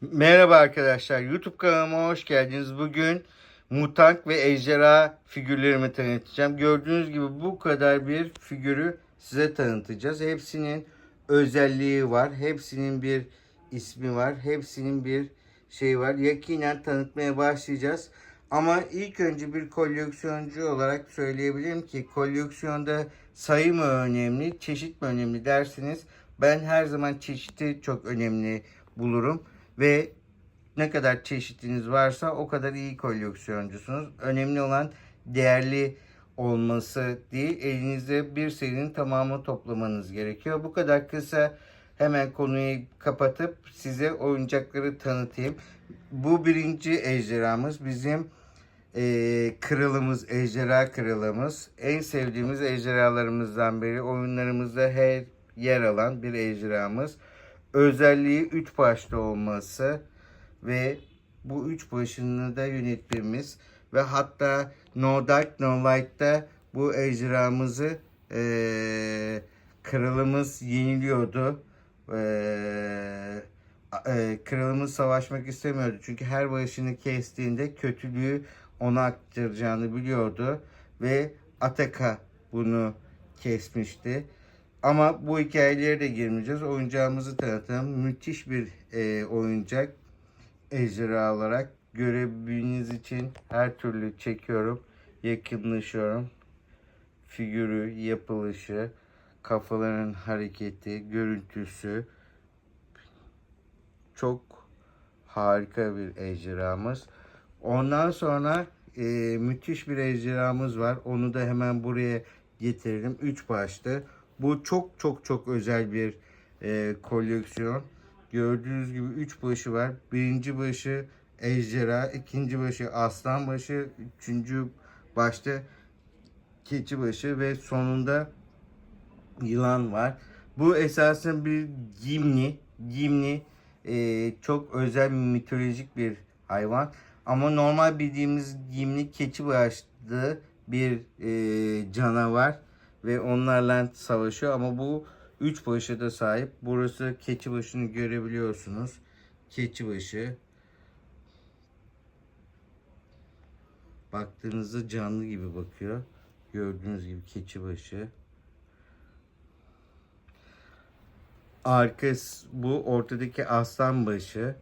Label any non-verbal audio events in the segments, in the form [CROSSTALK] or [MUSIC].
Merhaba arkadaşlar. YouTube kanalıma hoş geldiniz. Bugün mutant ve ejderha figürlerimi tanıtacağım. Gördüğünüz gibi bu kadar bir figürü size tanıtacağız. Hepsinin özelliği var. Hepsinin bir ismi var. Hepsinin bir şey var. Yakinen tanıtmaya başlayacağız. Ama ilk önce bir koleksiyoncu olarak söyleyebilirim ki koleksiyonda sayı mı önemli, çeşit mi önemli derseniz ben her zaman çeşidi çok önemli bulurum ve ne kadar çeşitiniz varsa o kadar iyi koleksiyoncusunuz. Önemli olan değerli olması değil, elinizde bir serinin tamamı toplamanız gerekiyor. Bu kadar kısa hemen konuyu kapatıp size oyuncakları tanıtayım. Bu birinci ejderhamız bizim eee kralımız, ejderha kralımız. En sevdiğimiz ejderhalarımızdan biri. Oyunlarımızda her yer alan bir ejderhamız. Özelliği üç başlı olması ve bu üç başını da yönetmemiz ve hatta No Dark No Light'ta bu ejderhamızı eee kralımız yeniliyordu. Eee e, kralımız savaşmak istemiyordu. Çünkü her başını kestiğinde kötülüğü ona aktaracağını biliyordu. Ve Ataka bunu kesmişti. Ama bu hikayelere de girmeyeceğiz. Oyuncağımızı tanıtalım. Müthiş bir e, oyuncak. Ejderha olarak görebilmeniz için her türlü çekiyorum. Yakınlaşıyorum. Figürü, yapılışı, kafaların hareketi, görüntüsü, çok harika bir ejderhamız. Ondan sonra e, müthiş bir ejderhamız var. Onu da hemen buraya getirelim. Üç başlı. Bu çok çok çok özel bir e, koleksiyon. Gördüğünüz gibi üç başı var. Birinci başı ejderha, ikinci başı aslan başı, üçüncü başta keçi başı ve sonunda yılan var. Bu esasen bir Gimli. Gimli e, çok özel mitolojik bir hayvan. Ama normal bildiğimiz Gimli keçi başlı bir e, canavar ve onlarla savaşıyor ama bu üç başa da sahip. Burası keçi başını görebiliyorsunuz. Keçi başı. Baktığınızda canlı gibi bakıyor. Gördüğünüz gibi keçi başı. Arkası bu ortadaki aslan başı.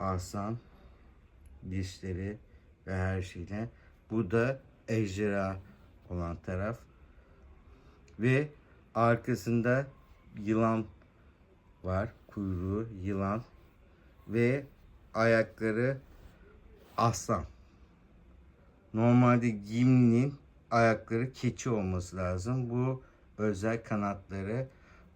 Aslan dişleri ve her şeyle. Bu da ejderha olan taraf. Ve arkasında yılan var. Kuyruğu yılan ve ayakları aslan. Normalde Gimli'nin ayakları keçi olması lazım. Bu özel kanatları.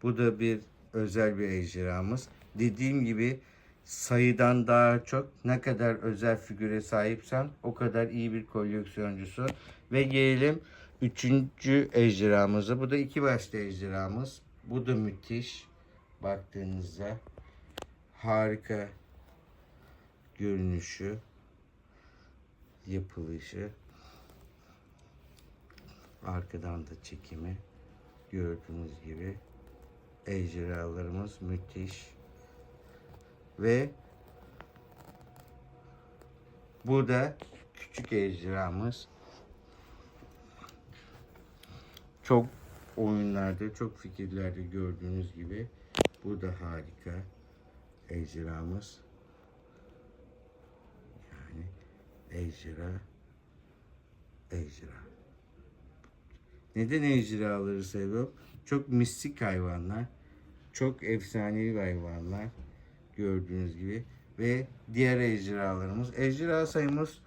Bu da bir özel bir ejderhamız. Dediğim gibi sayıdan daha çok ne kadar özel figüre sahipsen o kadar iyi bir koleksiyoncusu. Ve gelelim üçüncü ejderhamıza. Bu da iki başlı ejderhamız. Bu da müthiş. Baktığınızda harika görünüşü, yapılışı. Arkadan da çekimi gördüğünüz gibi ejderhalarımız müthiş. Ve bu da küçük ejderhamız. Çok oyunlarda, çok fikirlerde gördüğünüz gibi bu da harika ejderhamız. Yani ejderha ejderha. Neden ejderhaları seviyorum? Çok mistik hayvanlar. Çok efsanevi hayvanlar. Gördüğünüz gibi. Ve diğer ejderhalarımız. Ejderha sayımız,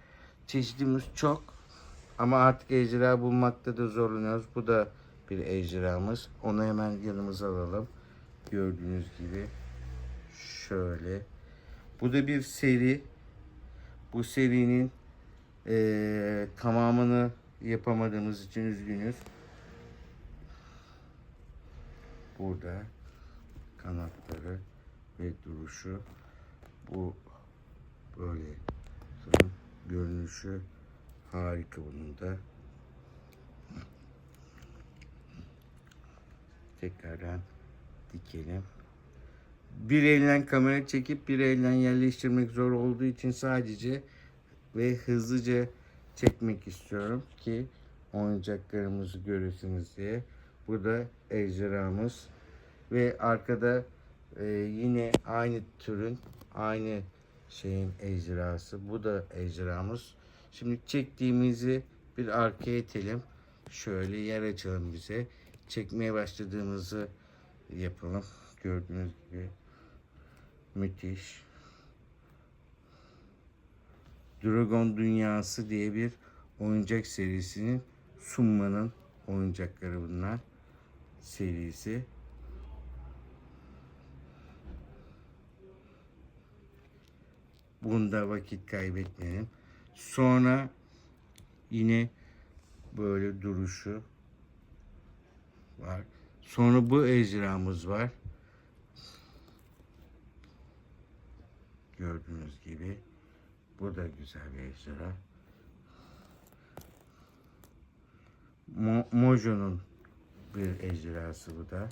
çeşidimiz çok. Ama artık ejderha bulmakta da zorlanıyoruz. Bu da bir ejderhamız. Onu hemen yanımıza alalım. Gördüğünüz gibi. Şöyle. Bu da bir seri. Bu serinin eee, tamamını yapamadığımız için üzgünüz. Burada kanatları ve duruşu bu böyle görünüşü harika bunun da. Tekrardan dikelim. bir elle kamera çekip bir elle yerleştirmek zor olduğu için sadece ve hızlıca çekmek istiyorum ki oyuncaklarımızı görürsünüz diye. Bu da ejderhamız ve arkada e, yine aynı türün aynı şeyin ejderhası. Bu da ejderhamız. Şimdi çektiğimizi bir arkaya itelim. Şöyle yer açalım bize. Çekmeye başladığımızı yapalım. Gördüğünüz gibi. Müthiş. Dragon Dünyası diye bir oyuncak serisinin sunmanın oyuncakları bunlar. Serisi. Bunda vakit kaybetmeyelim. Sonra yine böyle duruşu var. Sonra bu ejderhamız var. Gördüğünüz gibi. Bu da güzel bir ejderha. Mo- Mojo'nun bir ejderhası bu da.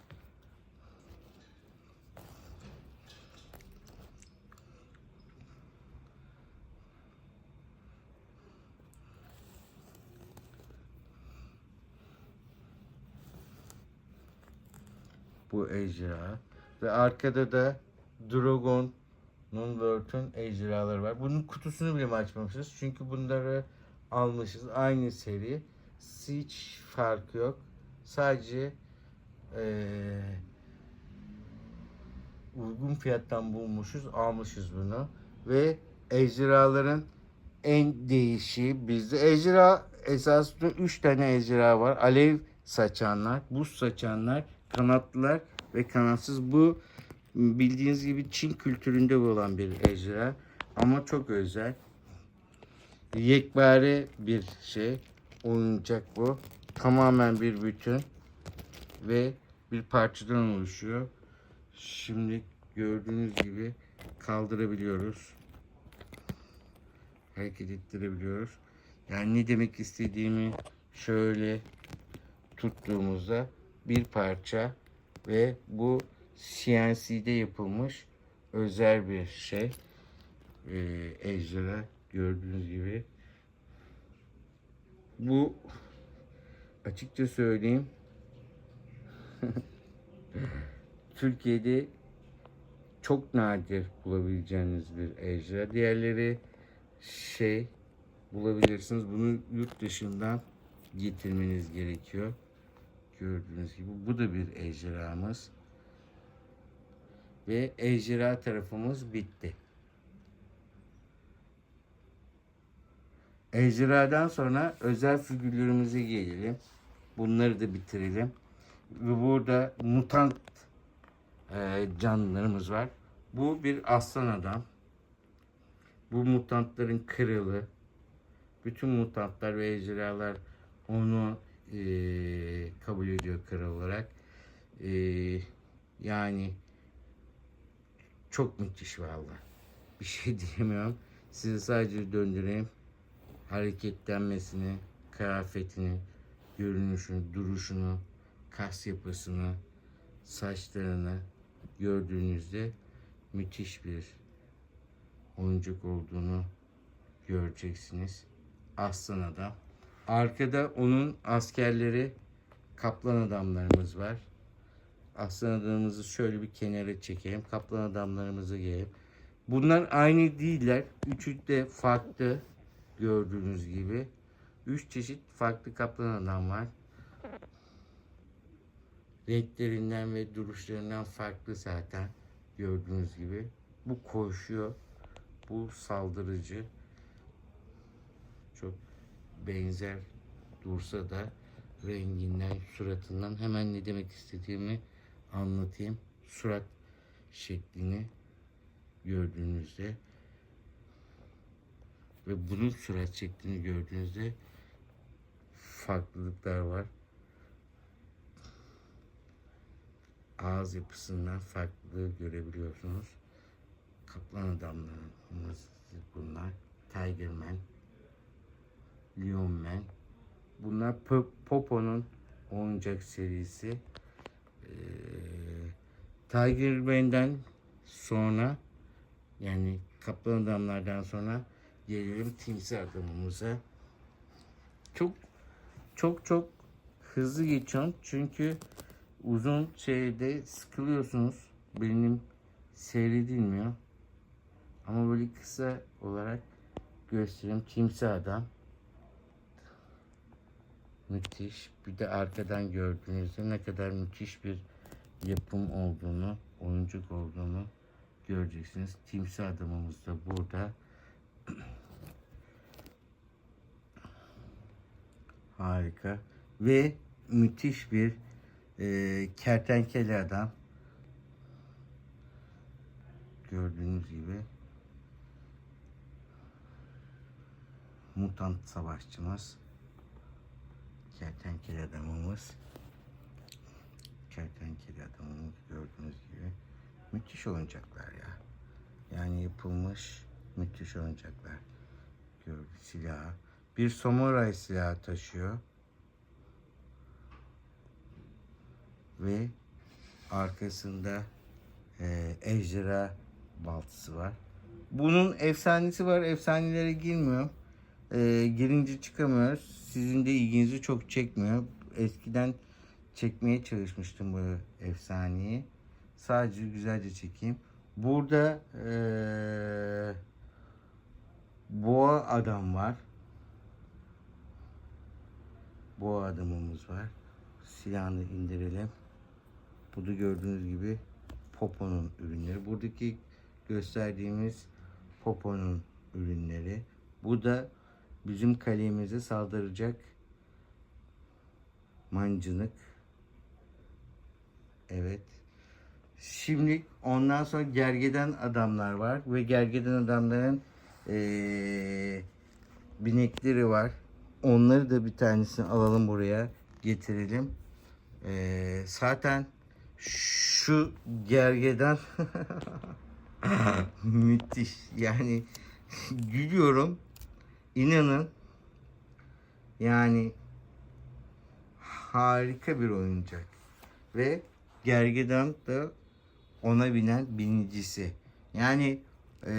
Bu ejderha. Ve arkada da Dragon Nunlord'un ejderhaları var. Bunun kutusunu bile açmamışız. Çünkü bunları almışız. Aynı seri. Hiç fark yok. Sadece eee, uygun fiyattan bulmuşuz. Almışız bunu. Ve ejderhaların en değişiği bizde. Ejderha esasında 3 tane ejderha var. Alev saçanlar, buz saçanlar, kanatlılar ve kanatsız. Bu bildiğiniz gibi Çin kültüründe olan bir ejderha. Ama çok özel. Yekpare bir şey. Oyuncak bu. Tamamen bir bütün. Ve bir parçadan oluşuyor. Şimdi gördüğünüz gibi kaldırabiliyoruz. Hareket ettirebiliyoruz. Yani ne demek istediğimi şöyle tuttuğumuzda bir parça ve bu CNC'de yapılmış özel bir şey. Ee, ejderha gördüğünüz gibi. Bu açıkça söyleyeyim [LAUGHS] Türkiye'de çok nadir bulabileceğiniz bir ejderha. Diğerleri şey bulabilirsiniz. Bunu yurt dışından getirmeniz gerekiyor. Gördüğünüz gibi bu da bir ejderhamız. Ve ejderha tarafımız bitti. Ejderhadan sonra özel figürlerimize gelelim. Bunları da bitirelim. Ve burada mutant e, canlılarımız var. Bu bir aslan adam. Bu mutantların kralı. Bütün mutantlar ve ejderhalar onu e, kabul ediyor kral olarak. E, yani çok müthiş valla. Bir şey [LAUGHS] diyemiyorum. Size sadece döndüreyim. Hareketlenmesini, kıyafetini, görünüşünü, duruşunu, kas yapısını, saçlarını gördüğünüzde müthiş bir oyuncak olduğunu göreceksiniz. Aslan adam. Arkada onun askerleri kaplan adamlarımız var. Aslan adamımızı şöyle bir kenara çekelim. Kaplan adamlarımızı gelelim. Bunlar aynı değiller. Üçü de farklı gördüğünüz gibi. Üç çeşit farklı kaplan adam var. Renklerinden ve duruşlarından farklı zaten gördüğünüz gibi. Bu koşuyor. Bu saldırıcı. Çok benzer dursa da renginden, suratından hemen ne demek istediğimi anlatayım. Surat şeklini gördüğünüzde ve bunun surat şeklini gördüğünüzde farklılıklar var. Ağız yapısından farklılığı görebiliyorsunuz. Kaplan adamlarımız bunlar. Tiger Man, Lion Man. Bunlar Po- Popo'nun oyuncak serisi. Ee, Tiger Man'den sonra yani kaplan adamlardan sonra gelelim timsah adamımıza. Çok çok çok hızlı geçiyorum çünkü uzun şeyde sıkılıyorsunuz. Benim seyredilmiyor. Ama böyle kısa olarak göstereyim. Timsah adam. Müthiş. Bir de arkadan gördüğünüzde ne kadar müthiş bir yapım olduğunu, oyuncuk olduğunu göreceksiniz. Timsah adamımız da burada. [CLEARS THROAT] Harika. Ve müthiş bir e, kertenkele adam. Gördüğünüz gibi. Mutant savaşçımız. Kertenkele adamımız. Kertenkele adamımız gördüğünüz gibi. Müthiş oyuncaklar ya. Yani yapılmış müthiş oyuncaklar. Gördü silahı. Bir samuray silahı taşıyor. Ve arkasında e, ejderha baltısı var. Bunun efsanesi var. Efsanelere girmiyor. E, girince çıkamıyoruz. Sizin de ilginizi çok çekmiyor. Eskiden çekmeye çalışmıştım bu efsaneyi. Sadece güzelce çekeyim. Burada e, boğa adam var. Boğa adamımız var. Silahını indirelim. Bu da gördüğünüz gibi Popo'nun ürünleri. Buradaki gösterdiğimiz Popo'nun ürünleri. Bu da bizim kalemize saldıracak mancınık. Evet. Şimdi ondan sonra gergeden adamlar var ve gergeden adamların eee, binekleri var. Onları da bir tanesini alalım buraya getirelim. Eee, zaten şu gergeden [LAUGHS] müthiş. Yani gülüyorum. İnanın yani harika bir oyuncak. Ve gergedan da ona binen binicisi. Yani eee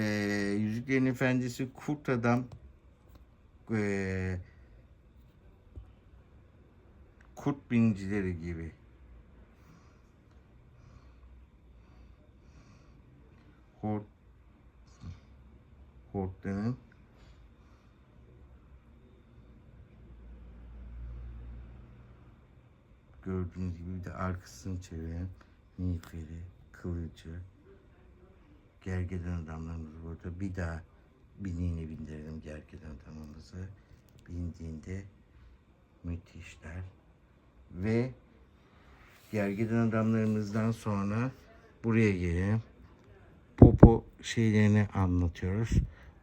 Yüzüklerin Efendisi Kurt Adam eee kurt binicileri gibi. Hort Hortlanın gördüğünüz gibi bir de arkasını çeviren miğferi, kılıcı, gergeden adamlarımız burada. Bir daha biniğine bindirelim gergeden adamımızı. Bindiğinde müthişler. Ve gergeden adamlarımızdan sonra buraya gelelim. Popo şeylerini anlatıyoruz.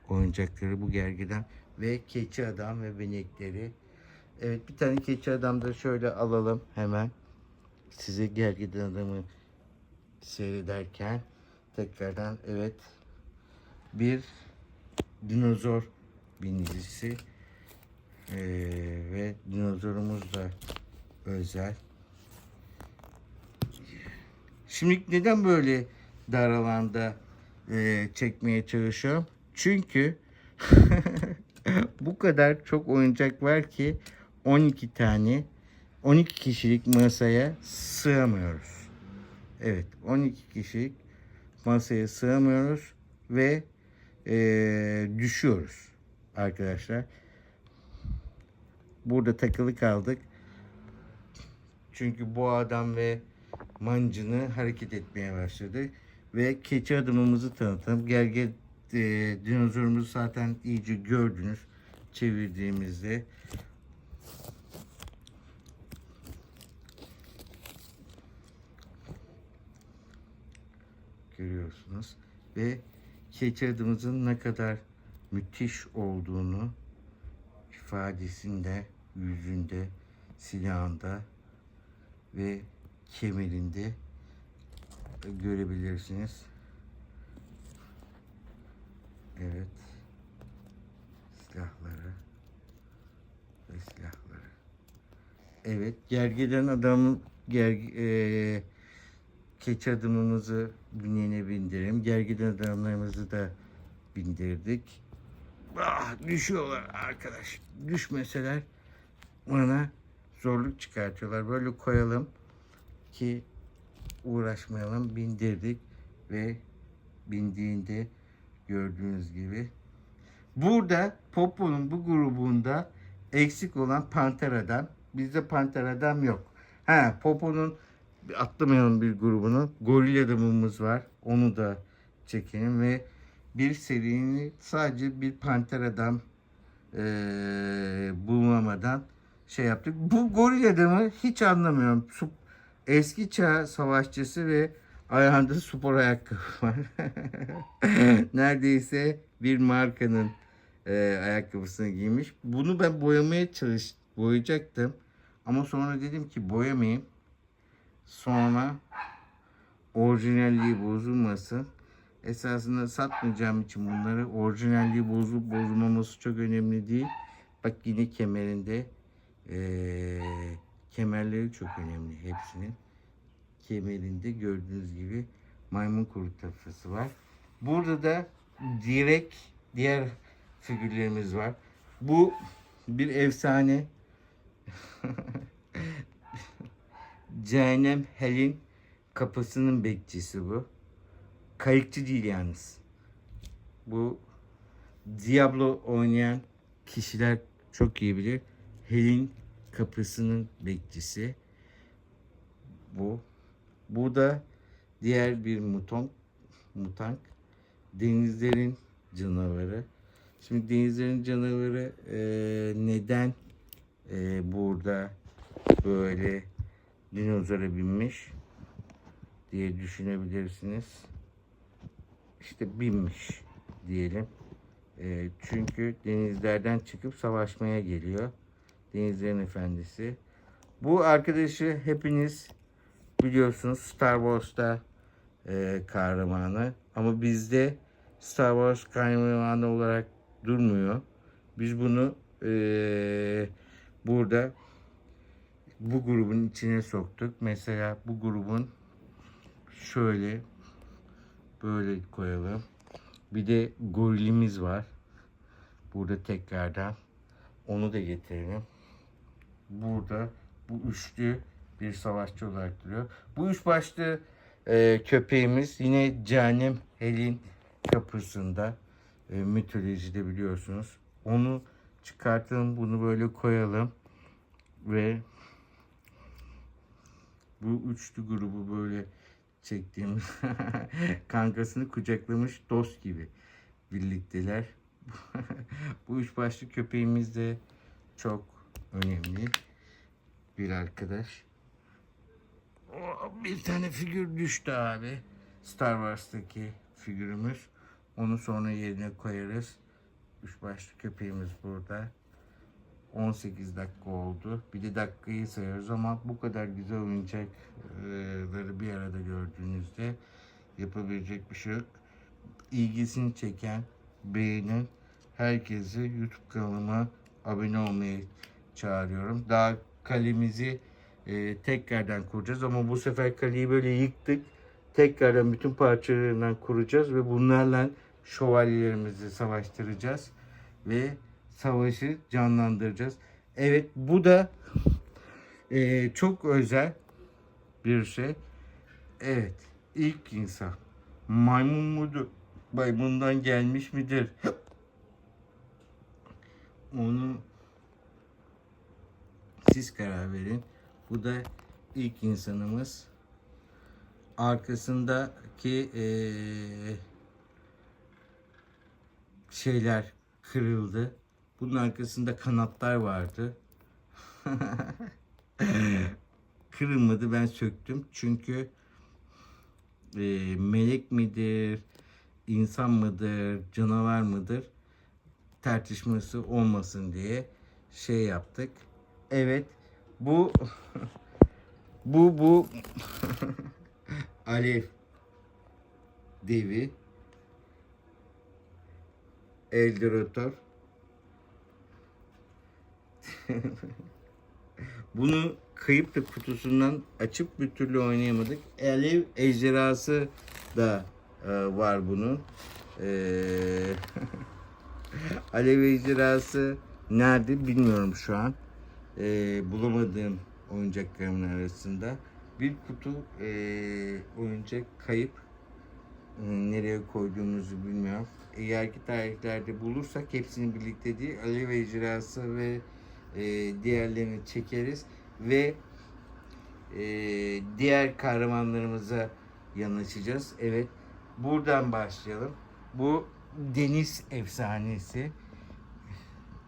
Oyuncakları bu gergeden ve keçi adam ve benekleri. Evet bir tane keçi adam da şöyle alalım hemen. Size gergeden adamı seyrederken tekrardan evet bir dinozor binicisi Ee, ve dinozorumuz da özel. Şimdi neden böyle dar alanda e, çekmeye çalışıyorum? Çünkü [LAUGHS] bu kadar çok oyuncak var ki 12 tane 12 kişilik masaya sığamıyoruz. Evet 12 kişilik masaya sığamıyoruz ve e, düşüyoruz arkadaşlar. Burada takılı kaldık. Çünkü bu adam ve mancını hareket etmeye başladı. Ve keçi adımımızı tanıtalım. Gerge e, dinozorumuzu zaten iyice gördünüz çevirdiğimizde. Görüyorsunuz. Ve keçi adımızın ne kadar müthiş olduğunu ifadesinde, yüzünde, silahında ve kemerinde görebilirsiniz. Evet. Silahları ve silahları. Evet, gergeden adamın ger, e, keçi adımımızı bineğine bindirelim. Gergin adamlarımızı da bindirdik. Ah, düşüyorlar arkadaş. Düşmeseler bana zorluk çıkartıyorlar. Böyle koyalım ki uğraşmayalım. Bindirdik ve bindiğinde gördüğünüz gibi. Burada Popo'nun bu grubunda eksik olan Panter Adam. Bizde Panter Adam yok. Ha Popo'nun atlamayalım bir grubunu. Goril adamımız var. Onu da çekelim ve bir serinin sadece bir Panter Adam eee bulunamadan şey yaptık. Bu goril adamı hiç anlamıyorum. Eski çağ savaşçısı ve ayağında spor ayakkabı var. [LAUGHS] Neredeyse bir markanın e, ayakkabısını giymiş. Bunu ben boyamaya çalış boyayacaktım. Ama sonra dedim ki boyamayayım. Sonra orijinalliği bozulmasın. Esasında satmayacağım için bunları orijinalliği bozulup bozulmaması çok önemli değil. Bak yine kemerinde eee, kemerleri çok önemli hepsinin. Kemerinde gördüğünüz gibi maymun kuru tafrası var. Burada da direkt diğer figürlerimiz var. Bu bir efsane. [LAUGHS] Cehennem Hel'in kapısının bekçisi bu. Kayıkçı değil yalnız. Bu Diablo oynayan kişiler çok iyi bilir. Hel'in kapısının bekçisi. Bu. Bu da diğer bir muton, mutank. Denizlerin canavarı. Şimdi denizlerin canavarı eee, neden eee, burada böyle dinozora binmiş diye düşünebilirsiniz. İşte binmiş diyelim. Eee, çünkü denizlerden çıkıp savaşmaya geliyor. Denizlerin efendisi. Bu arkadaşı hepiniz biliyorsunuz Star Wars'ta eee, kahramanı. Ama bizde Star Wars kahramanı olarak durmuyor. Biz bunu eee, burada bu grubun içine soktuk. Mesela bu grubun şöyle böyle koyalım. Bir de gorilimiz var. Burada tekrardan onu da getirelim. Burada bu üçlü bir savaşçı olarak duruyor. Bu üç başlı e, köpeğimiz yine Cehennem Hel'in kapısında e, mitolojide biliyorsunuz. Onu çıkartalım, bunu böyle koyalım ve bu üçlü grubu böyle çektiğimiz [LAUGHS] kankasını kucaklamış dost gibi birlikteler. bu üç başlı köpeğimiz de çok önemli bir arkadaş. Oh, Bir tane figür düştü abi. Star Wars'taki figürümüz. Onu sonra yerine koyarız. Üç başlı köpeğimiz burada. 18 dakika oldu. Bir de dakikayı sayıyoruz ama bu kadar güzel oyuncakları bir arada gördüğünüzde yapabilecek bir şey yok. İlgisini çeken, beğenin herkesi YouTube kanalıma abone olmayı çağırıyorum. Daha kalemizi e, tekrardan kuracağız ama bu sefer kaleyi böyle yıktık. Tekrardan bütün parçalarından kuracağız ve bunlarla şövalyelerimizi savaştıracağız ve savaşı canlandıracağız. Evet bu da e, çok özel bir şey. Evet ilk insan maymun mudur? Maymundan gelmiş midir? Onu siz karar verin. Bu da ilk insanımız. Arkasındaki eee, şeyler kırıldı. Bunun arkasında kanatlar vardı. [LAUGHS] Kırılmadı ben söktüm. Çünkü eee, melek midir, insan mıdır, canavar mıdır tartışması olmasın diye şey yaptık. Evet bu bu bu [LAUGHS] Alev devi Eldorator [LAUGHS] Bunu kayıp da kutusundan açıp bir türlü oynayamadık. Alev ejderhası da e, var bunun. Ee, [LAUGHS] Alev ejderhası nerede bilmiyorum şu an. Ee, bulamadığım oyuncaklarımın arasında. Bir kutu e, oyuncak kayıp. Ee, Nereye koyduğumuzu bilmiyorum. Eğer ki tarihlerde bulursak hepsini birlikte değil Alev ejderhası ve e, diğerlerini çekeriz ve e, diğer kahramanlarımıza yanaşacağız. Evet buradan başlayalım. Bu deniz efsanesi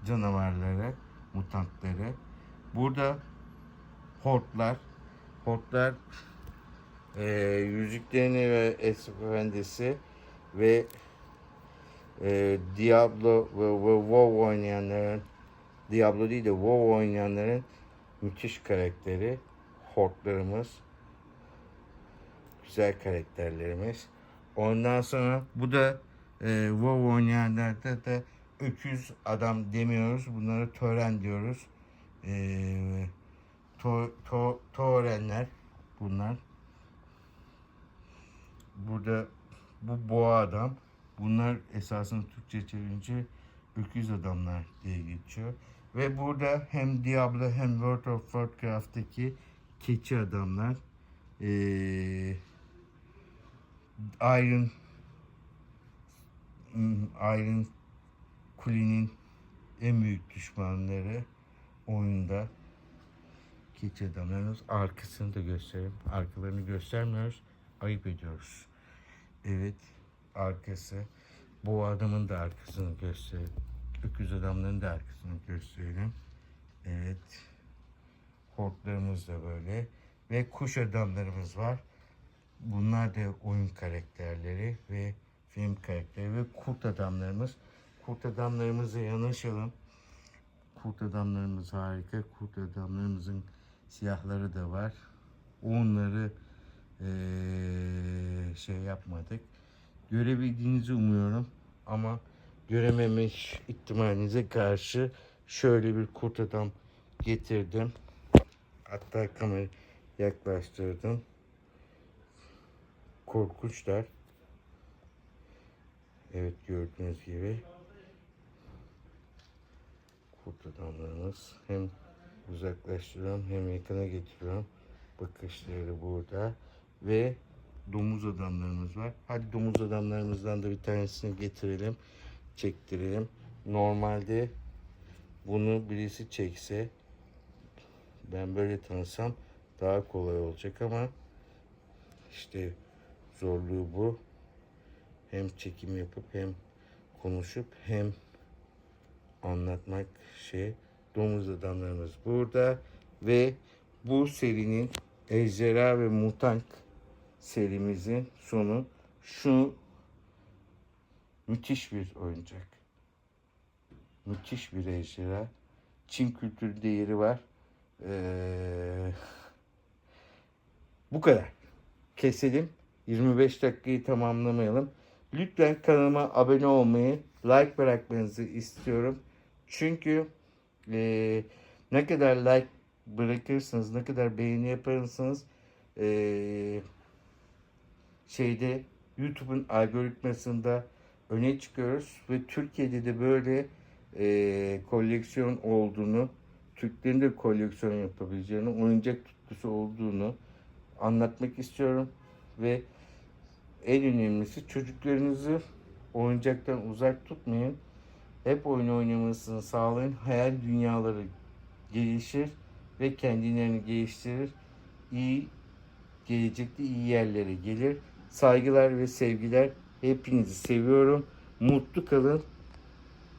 canavarları, mutantları. Burada hortlar. Hortlar e, Yüzüklerini ve Esif Efendisi ve e, Diablo ve, ve WoW oynayanların Diablo değil de WoW oynayanların müthiş karakteri. Hortlarımız. Güzel karakterlerimiz. Ondan sonra bu da e, WoW oynayanlarda da öküz adam demiyoruz. Bunlara tören diyoruz. E, to, to, törenler bunlar. Burada bu boğa adam. Bunlar esasında Türkçe çevirince öküz adamlar diye geçiyor. Ve burada hem Diablo hem World of Warcraft'taki keçi adamlar. Ee, Iron hmm, Iron Kule'nin en büyük düşmanları oyunda keçi adamlarımız arkasını da gösterelim. Arkalarını göstermiyoruz. Ayıp ediyoruz. Evet arkası. Bu adamın da arkasını gösterelim. Öküz adamların da arkasını gösterelim. Evet. Hortlarımız da böyle. Ve kuş adamlarımız var. Bunlar da oyun karakterleri ve film karakteri ve kurt adamlarımız. Kurt adamlarımıza yanaşalım. Kurt adamlarımız harika. Kurt adamlarımızın siyahları da var. Onları eee, şey yapmadık. Görebildiğinizi umuyorum ama görememiş ihtimalinize karşı şöyle bir kurt adam getirdim. Hatta kamerayı yaklaştırdım. Korkunçlar. Evet gördüğünüz gibi kurt adamlarımız hem uzaklaştırıyorum hem yakına getiriyorum. Bakışları burada ve domuz adamlarımız var. Hadi domuz adamlarımızdan da bir tanesini getirelim, çektirelim. Normalde bunu birisi çekse ben böyle tanısam daha kolay olacak ama işte zorluğu bu. Hem çekim yapıp hem konuşup hem anlatmak şey. Domuz adamlarımız burada ve bu serinin Ejderha ve Mutank serimizin sonu şu müthiş bir oyuncak. Müthiş bir ejderha. Çin kültürü değeri var. Ee, bu kadar. Keselim. 25 dakikayı tamamlamayalım. Lütfen kanalıma abone olmayı, like bırakmanızı istiyorum. Çünkü eee, ne kadar like bırakırsanız, ne kadar beğeni yaparsanız eee, şeyde YouTube'un algoritmasında öne çıkıyoruz ve Türkiye'de de böyle eee, koleksiyon olduğunu, Türklerin de koleksiyon yapabileceğini, oyuncak tutkusu olduğunu anlatmak istiyorum ve en önemlisi çocuklarınızı oyuncaktan uzak tutmayın. Hep oyun oynamasını sağlayın. Hayal dünyaları gelişir ve kendilerini geliştirir. İyi gelecekte iyi yerlere gelir. Saygılar ve sevgiler. Hepinizi seviyorum. Mutlu kalın.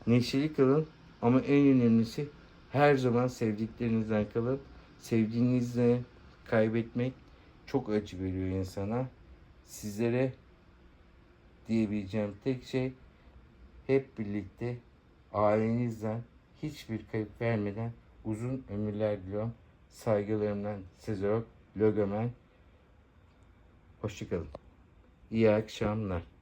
Neşeli kalın. Ama en önemlisi her zaman sevdiklerinizden kalın. Sevdiğinizle kaybetmek çok acı veriyor insana. Sizlere diyebileceğim tek şey hep birlikte ailenizden hiçbir kayıp vermeden uzun ömürler diliyorum. Saygılarımdan Sezok, Logomen. Hoşçakalın. İyi akşamlar.